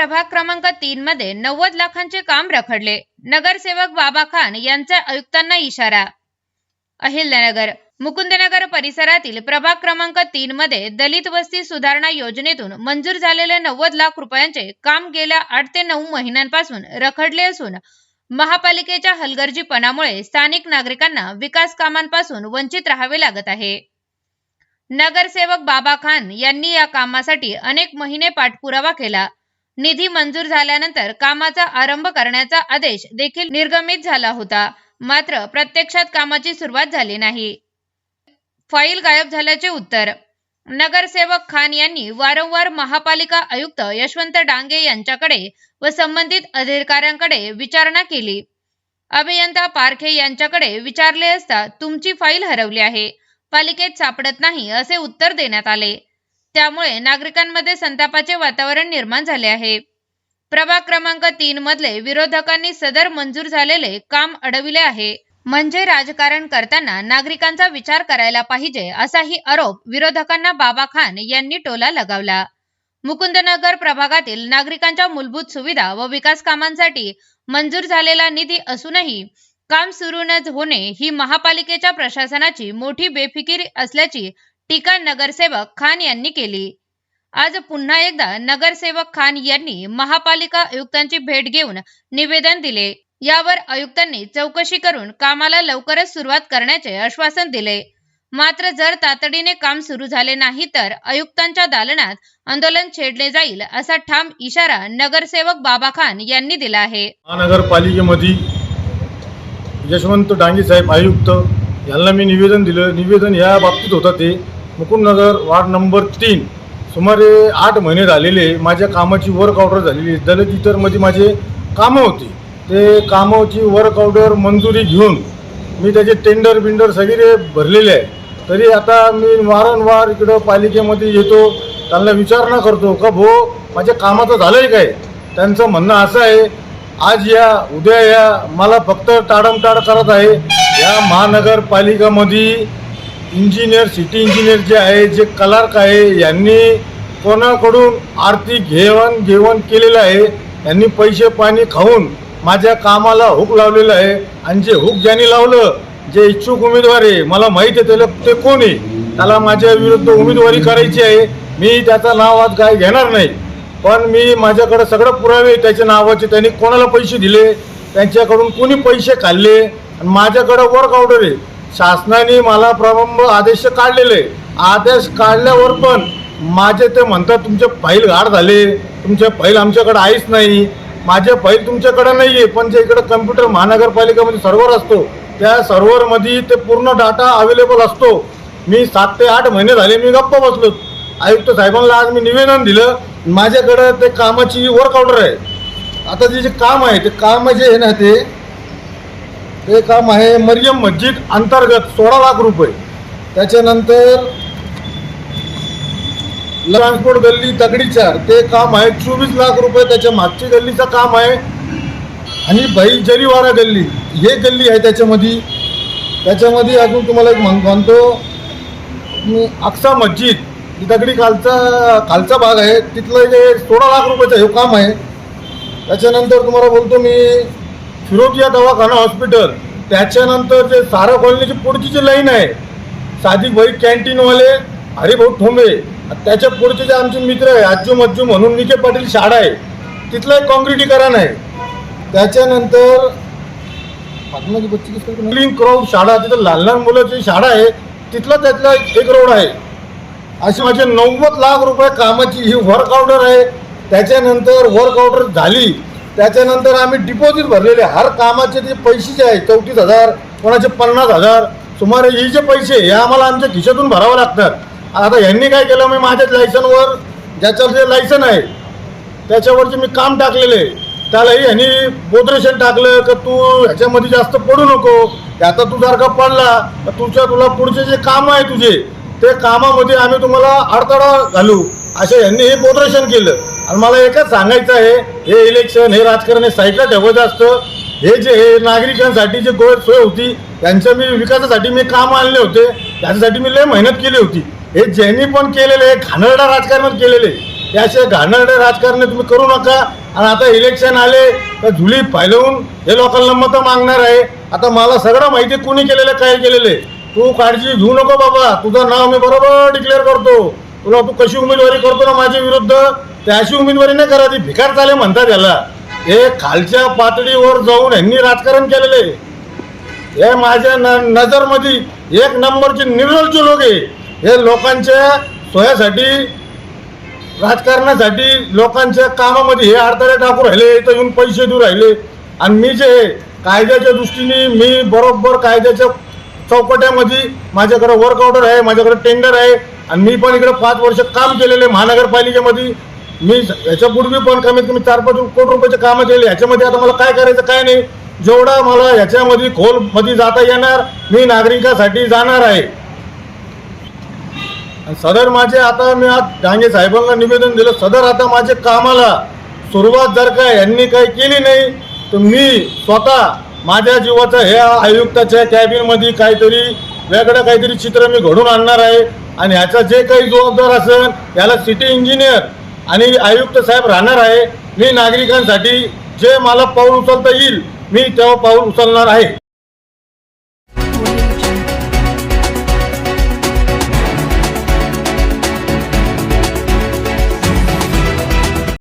प्रभाग क्रमांक तीन मध्ये नव्वद लाखांचे काम रखडले. नगरसेवक बाबा खान यांचा आयुक्तांना इशारा. अहिल्यानगर मुकुंदनगर परिसरातील प्रभाग क्रमांक तीन मध्ये दलित वस्ती सुधारणा योजनेतून मंजूर झालेले नव्वद लाख रुपयांचे काम गेल्या आठ ते नऊ महिन्यांपासून रखडले असून महापालिकेच्या हलगर्जीपणामुळे स्थानिक नागरिकांना विकास कामांपासून वंचित राहावे लागत आहे. नगरसेवक बाबा खान यांनी या कामासाठी अनेक महिने पाठपुरावा केला. निधी मंजूर झाल्यानंतर कामाचा आरंभ करण्याचा आदेश देखील निर्गमित झाला होता. मात्र प्रत्यक्षात कामाची सुरुवात झाली नाही. फाईल गायब झाल्याचे उत्तर. नगरसेवक खान यांनी वारंवार महापालिका आयुक्त यशवंत डांगे यांच्याकडे व संबंधित अधिकाऱ्यांकडे विचारणा केली. अभियंता पारखे यांच्याकडे विचारले असता तुमची फाईल हरवली आहे. पालिकेत सापडत नाही असे उत्तर देण्यात आले. त्यामुळे नागरिकांमध्ये संतापाचे वातावरण निर्माण झाले आहे. प्रभाग क्रमांक तीन मधले विरोधकांनी सदर मंजूर झालेले काम अडविले आहे. म्हणजे राजकारण करताना नागरिकांचा विचार करायला पाहिजे असाही आरोप विरोधकांना बाबा खान यांनी टोला लगावला. मुकुंदनगर प्रभागातील नागरिकांच्या मूलभूत सुविधा व विकास कामांसाठी मंजूर झालेला निधी असूनही काम सुरू न होणे ही महापालिकेच्या प्रशासनाची मोठी बेफिकिरी असल्याची टीका नगरसेवक खान यांनी केली. आज पुन्हा एकदा नगरसेवक खान यांनी महापालिका आयुक्तांची भेट घेऊन निवेदन दिले. यावर आयुक्तांनी चौकशी करून कामाला लवकरच सुरुवात करण्याचे आश्वासन दिले. मात्र जर तातडीने काम सुरू झाले नाही तर आयुक्तांच्या दालनात आंदोलन छेडले जाईल असा ठाम इशारा नगरसेवक बाबा खान यांनी दिला आहे. महानगरपालिकेमध्ये यशवंत डांगे साहेब आयुक्त यांना मी निवेदन दिलं. निवेदन या बाबतीत होतं ते मुकुंदनगर वार्ड नंबर तीन. सुमारे आठ महिने झालेले माझ्या कामाची वर्क ऑर्डर झालेली. आहे. दलित इतरमध्ये माझे कामं होती. ते कामाची वर्क ऑर्डर मंजुरी घेऊन मी त्याचे टेंडर बिंडर सगळे भरलेले आहे. तरी आता मी वारंवार इकडं पालिकेमध्ये येतो. त्यांना विचारणा करतो का भो माझ्या कामाचं झालं आहे काय? त्यांचं म्हणणं असं आहे आज या उद्या या मला फक्त ताडमताड करत आहे. या महानगरपालिकामध्ये इंजिनियर सिटी इंजिनियर जे आहे जे क्लार्क आहे यांनी कोणाकडून आर्थिक घेवण घेवण केलेलं आहे यांनी पैसे पाणी खाऊन माझ्या कामाला हुक लावलेलं आहे. आणि जे हुक ज्यांनी लावलं जे इच्छुक उमेदवार आहे मला माहीत आहे त्याला ते कोण आहे? त्याला माझ्या विरुद्ध उमेदवारी करायची आहे. मी त्याचं नाव आज काय घेणार नाही. पण मी माझ्याकडे सगळं पुरावे त्याच्या नावाचे. त्यांनी कोणाला पैसे दिले? त्यांच्याकडून कोणी पैसे खाल्ले? आणि माझ्याकडं वर्क ऑर्डर आहे. शासनाने मला प्रबंब आदेश काढलेले. आदेश काढल्यावर पण माझे ते म्हणतात तुमचे फाईल गाड झाले. तुमचे फाईल आमच्याकडे आहेच नाही. माझे फाईल तुमच्याकडे नाही आहे पण जे इकडं कम्प्युटर महानगरपालिकेमध्ये सर्व्हर असतो त्या सर्व्हरमध्ये ते पूर्ण डाटा अवेलेबल असतो. मी सात ते आठ महिने झाले मी गप्प बसलो. आयुक्त साहेबांना आज मी निवेदन दिलं. माझ्याकडं ते कामाची वर्क ऑर्डर आहे. आता जे जे काम आहे ते काम जे आहे ना ते ते काम आहे मरियम मस्जिद अंतर्गत सोळा लाख रुपये. त्याच्यानंतर ट्रान्सपोर्ट गल्ली तगडी चार ते काम आहे चोवीस लाख रुपये. त्याच्या मागची गल्लीचं काम आहे. आणि भाई जरीवारा गल्ली हे गल्ली आहे त्याच्यामध्ये. त्याच्यामध्ये अजून तुम्हाला एक म्हण म्हणतो मी अक्सा मस्जिद ही दगडी खालचा खालचा भाग आहे. तिथलं जे सोळा लाख रुपयाचं हे काम आहे. त्याच्यानंतर तुम्हाला बोलतो मी फिरोजिया दवाखाना हॉस्पिटल. त्याच्यानंतर जे सारा कॉलनीची पुढची जी लाईन आहे सादिक भाई कॅन्टीनवाले हरिभाऊ ठोंबे त्याच्या पुढचे जे आमचे मित्र आहे आजू मज्जू म्हणून निके पाटील शाळा आहे तिथलं एक काँक्रिटीकरण आहे? त्याच्यानंतर क्लीन शाळा तिथं लहान लहान मुलाची शाळा आहे तिथला त्यातला एक रोड आहे. अशी माझे नव्वद लाख रुपये कामाची ही वर्क ऑर्डर आहे. त्याच्यानंतर वर्क ऑर्डर झाली. त्याच्यानंतर आम्ही डिपॉझिट भरलेले. हर कामाचे जे पैसे जे आहे चौतीस हजार कोणाचे पन्नास हजार. सुमारे हे जे पैसे हे आम्हाला आमच्या खिशातून भरावं लागतात. आता यांनी काय केलं मी माझ्याच लायसनवर ज्याच्यावर जे लायसन आहे त्याच्यावरचे मी काम टाकलेले. त्यालाही ह्यांनी बोद्रेशन टाकलं का तू ह्याच्यामध्ये जास्त पडू नको. आता तू जर का पडला तर तुझ्या तुला पुढचे जे काम आहे तुझे ते कामामध्ये आम्ही तुम्हाला अडथळा घालू. असे यांनी हे बोद्रेशन केलं. आणि मला एकच सांगायचं आहे हे इलेक्शन हे राजकारण हे साईडला ठेवायचं असतं. हे जे हे नागरिकांसाठी जे गोळ सोय होती त्यांच्या मी विकासासाठी मी काम आणले होते. त्याच्यासाठी मी लय मेहनत केली होती. हे ज्यांनी पण केलेले हे घाणेरडा राजकारण केलेले हे असे घाणेरडे राजकारण तुम्ही करू नका. आणि आता इलेक्शन आले तर झुली फायलवून हे लोकांना मतं मागणार आहे. आता मला सगळं माहिती कोणी कुणी केलेलं काय केलेले तू काळजी घेऊ नको बाबा. तुझं नाव मी बरोबर डिक्लेअर करतो. तुला तू कशी उमेदवारी करतो ना माझ्या विरुद्ध? ते अशी उमेदवारी नाही करा ती भिकार चाले म्हणतात याला. हे खालच्या पातळीवर जाऊन यांनी राजकारण केलेले हे माझ्या न नजरमध्ये एक नंबरचे निर्मलचे लोक आहे. हे लोकांच्या सोयासाठी राजकारणासाठी लोकांच्या कामामध्ये हे अडथळे टाकू राहिले इथं येऊन पैसे देऊ राहिले. आणि मी जे कायद्याच्या दृष्टीने मी बरोबर कायद्याच्या चौकट्यामध्ये माझ्याकडे वर्क ऑर्डर आहे माझ्याकडे टेंडर आहे. आणि मी पण इकडे पाच वर्ष काम केलेले महानगरपालिकेमध्ये. मी याच्यापूर्वी पण कमीत कमी चार पाच कोटी रुपयाचे कामं केले. ह्याच्यामध्ये आता मला काय करायचं काय नाही. जेवढा मला ह्याच्यामध्ये खोलमध्ये जाता येणार मी नागरिकासाठी जाणार आहे. सदर माझे आता मी आज डांगे साहेबांना निवेदन दिलं सदर आता माझे कामाला सुरुवात जर का यांनी काही केली नाही तर मी स्वतः माझ्या जीवाचं हे आयुक्ताच्या कॅबिनमध्ये काहीतरी वेगळं काहीतरी चित्र मी घडून आणणार आहे. आणि ह्याचा जे काही जबाबदार असेल याला सिटी इंजिनियर आणि आयुक्त साहेब राहणार आहे मी नागरिकांसाठी जे मला पाऊल उचलता येईल मी तेव्हा पाऊल उचलणार आहे.